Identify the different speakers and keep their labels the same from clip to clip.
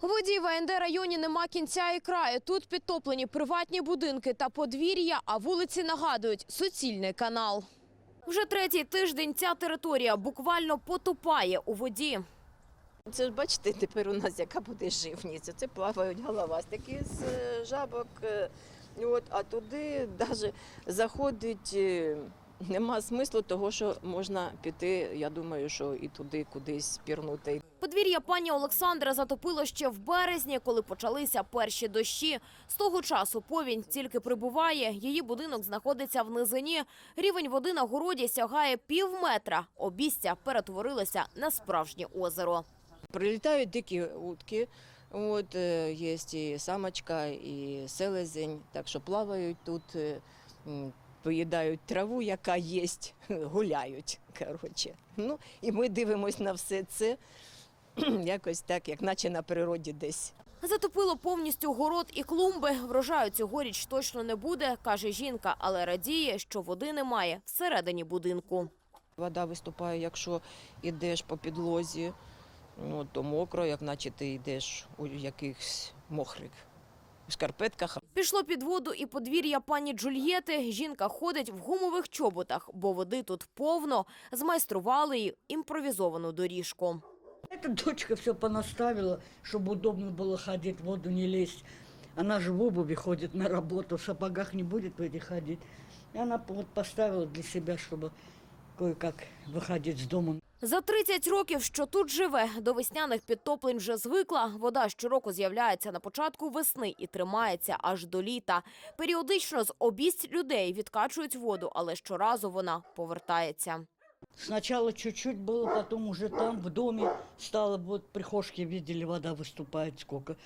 Speaker 1: У воді в АНД районі нема кінця і краю. Тут підтоплені приватні будинки та подвір'я, а вулиці нагадують суцільний канал. Вже третій тиждень ця територія буквально потопає у воді.
Speaker 2: Це ж бачите, тепер у нас яка буде живність. Це плавають головастики з е, жабок. е, От, а туди навіть заходить е, нема смислу того, що можна піти. Я думаю, що і туди кудись пірнути.
Speaker 1: Подвір'я пані Олександра затопило ще в березні, коли почалися перші дощі. З того часу повінь тільки прибуває. Її будинок знаходиться в низині. Рівень води на городі сягає пів метра. Обістя перетворилося на справжнє озеро.
Speaker 2: Прилітають дикі утки. От е, є і самочка, і селезень, так що плавають тут, е, поїдають траву, яка є, гуляють. Коротше. Ну, і ми дивимося на все це якось так, як наче на природі десь.
Speaker 1: Затопило повністю город і клумби. Врожаю цьогоріч точно не буде, каже жінка, але радіє, що води немає всередині будинку.
Speaker 2: Вода виступає, якщо йдеш по підлозі, ну, то мокро, як наче ти йдеш у якихось мокрих шкарпетках.
Speaker 1: Пішло під воду і подвір'я пані Джульєти. Жінка ходить в гумових чоботах, бо води тут повно. Змайстрували їй імпровізовану доріжку.
Speaker 3: Эта дочка все понаставила, чтобы удобно было ходить, в воду не лезть. Она же в обуви ходит на работу, в сапогах не будет в этих ходить. И она вот поставила для себя, чтобы кое-как выходить с дома.
Speaker 1: За 30 років, що тут живе, до весняних підтоплень вже звикла. Вода щороку з'являється на початку весни і тримається аж до літа. Періодично з обість людей відкачують воду, але щоразу вона повертається.
Speaker 3: Сначала чуть-чуть было, потом уже там, в доме, стало, вот прихожки видели, вода выступает сколько.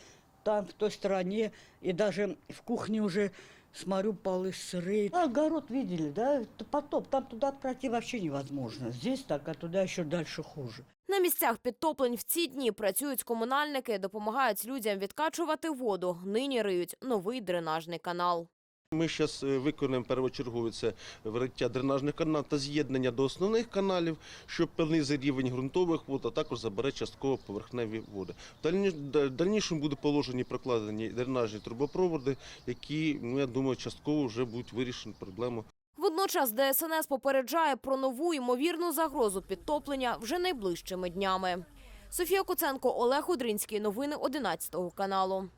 Speaker 3: Там, в той стороне, и даже в кухне уже, смотрю, полы сырые. А огород видели, да, это потоп, там туда пройти вообще невозможно. Здесь так, а туда еще дальше хуже.
Speaker 1: На місцях підтоплень в ці дні працюють комунальники, допомагають людям відкачувати воду. Нині риють новий дренажний канал.
Speaker 4: Ми зараз виконуємо першочергове це вириття дренажних каналів та з'єднання до основних каналів, що понизить рівень ґрунтових вод, а також забере частково поверхневі води. В дальні- да- дальнішому будуть положені прокладені дренажні трубопроводи, які, ну я думаю, частково вже будуть вирішені проблему
Speaker 1: Водночас ДСНС попереджає про нову ймовірну загрозу підтоплення вже найближчими днями. Софія Куценко, Олег Удринський. Новини 11 каналу.